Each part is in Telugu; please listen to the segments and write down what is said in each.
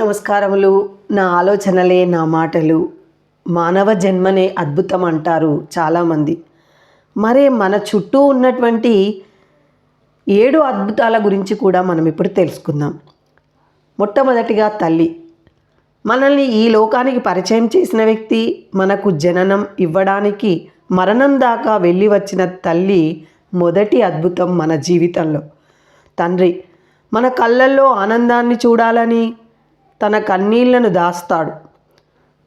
నమస్కారములు. నా ఆలోచనలే నా మాటలు. మానవ జన్మనే అద్భుతం అంటారు చాలామంది. మరే మన చుట్టూ ఉన్నటువంటి ఏడు అద్భుతాల గురించి కూడా మనం ఇప్పుడు తెలుసుకుందాం. మొట్టమొదటిగా తల్లి. మనల్ని ఈ లోకానికి పరిచయం చేసిన వ్యక్తి మనకు జననం ఇవ్వడానికి మరణం దాకా వెళ్ళి వచ్చిన తల్లి మొదటి అద్భుతం మన జీవితంలో. తండ్రి మన కళ్ళల్లో ఆనందాన్ని చూడాలని తన కన్నీళ్ళను దాస్తాడు.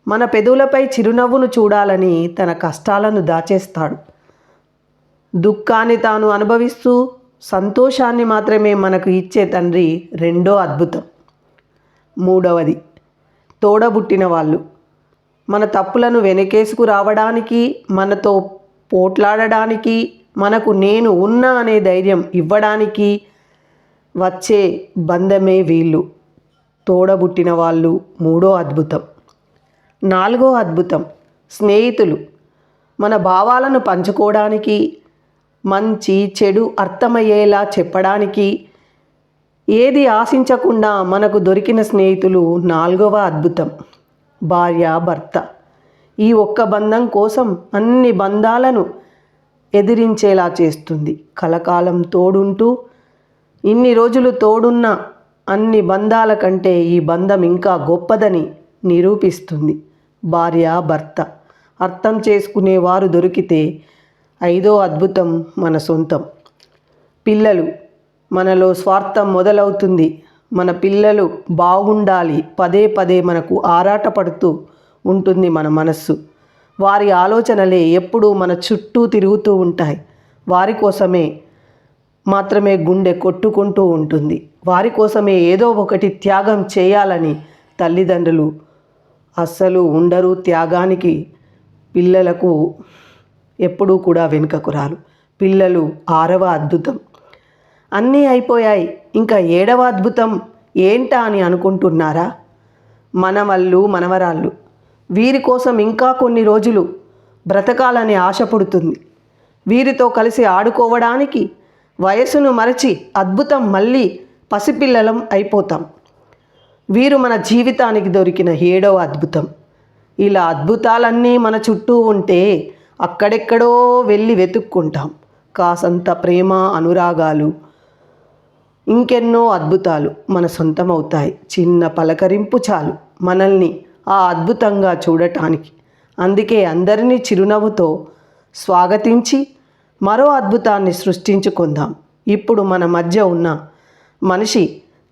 మన పెదవులపై చిరునవ్వును చూడాలని తన కష్టాలను దాచేస్తాడు. దుఃఖాన్ని తాను అనుభవిస్తూ సంతోషాన్ని మాత్రమే మనకు ఇచ్చే తండ్రి రెండో అద్భుతం. మూడవది తోడబుట్టిన వాళ్ళు. మన తప్పులను వెనకేసుకు రావడానికి మనతో పోట్లాడడానికి మనకు నేను ఉన్నా అనే ధైర్యం ఇవ్వడానికి వచ్చే బంధమే వీళ్ళు. తోడబుట్టిన వాళ్ళు మూడో అద్భుతం. నాలుగో అద్భుతం స్నేహితులు. మన భావాలను పంచుకోవడానికి మంచి చెడు అర్థమయ్యేలా చెప్పడానికి ఏది ఆశించకుండా మనకు దొరికిన స్నేహితులు నాలుగవ అద్భుతం. భార్య భర్త. ఈ ఒక్క బంధం కోసం అన్ని బంధాలను ఎదిరించేలా చేస్తుంది. కలకాలం తోడుంటూ ఇన్ని రోజులు తోడున్న అన్ని బంధాల కంటే ఈ బంధం ఇంకా గొప్పదని నిరూపిస్తుంది భార్య భర్త. అర్థం చేసుకునేవారు దొరికితే ఐదో అద్భుతం మన సొంతం. పిల్లలు మనలో స్వార్థం మొదలవుతుంది. మన పిల్లలు బాగుండాలి. పదే పదే మనకు ఆరాటపడుతూ ఉంటుంది మన మనస్సు. వారి ఆలోచనలే ఎప్పుడూ మన చుట్టూ తిరుగుతూ ఉంటాయి. వారి కోసమే మాత్రమే గుండె కొట్టుకుంటూ ఉంటుంది. వారి కోసమే ఏదో ఒకటి త్యాగం చేయాలని తల్లిదండ్రులు అస్సలు ఉండరు. త్యాగానికి పిల్లలకు ఎప్పుడూ కూడా వెనుకకు రారు. పిల్లలు ఆరవ అద్భుతం. అన్నీ అయిపోయాయి. ఇంకా ఏడవ అద్భుతం ఏంటా అని అనుకుంటున్నారా? మనవళ్ళు మనవరాళ్ళు వీరి కోసం ఇంకా కొన్ని రోజులు బ్రతకాలని ఆశ పుడుతుంది. వీరితో కలిసి ఆడుకోవడానికి వయసును మరచి అద్భుతం మళ్ళీ పసిపిల్లలం అయిపోతాం. వీరు మన జీవితానికి దొరికిన ఏడవ అద్భుతం. ఇలా అద్భుతాలన్నీ మన చుట్టూ ఉంటే అక్కడెక్కడో వెళ్ళి వెతుక్కుంటాం. కాసంత ప్రేమ అనురాగాలు ఇంకెన్నో అద్భుతాలు మన సొంతమవుతాయి. చిన్న పలకరింపు చాలు మనల్ని ఆ అద్భుతంగా చూడటానికి. అందుకే అందరినీ చిరునవ్వుతో స్వాగతించి మరో అద్భుతాన్ని సృష్టించుకుందాం. ఇప్పుడు మన మధ్య ఉన్న మనిషి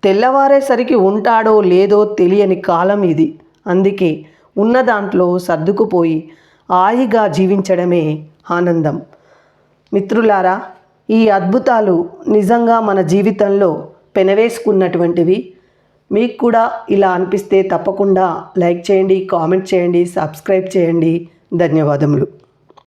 తెల్లవారేసరికి ఉంటాడో లేదో తెలియని కాలం ఇది. అందుకే ఉన్న దాంట్లో సర్దుకుపోయి హాయిగా జీవించడమే ఆనందం. మిత్రులారా ఈ అద్భుతాలు నిజంగా మన జీవితంలో పెనవేసుకున్నటువంటివి. మీకు కూడా ఇలా అనిపిస్తే తప్పకుండా లైక్ చేయండి కామెంట్ చేయండి సబ్స్క్రైబ్ చేయండి. ధన్యవాదములు.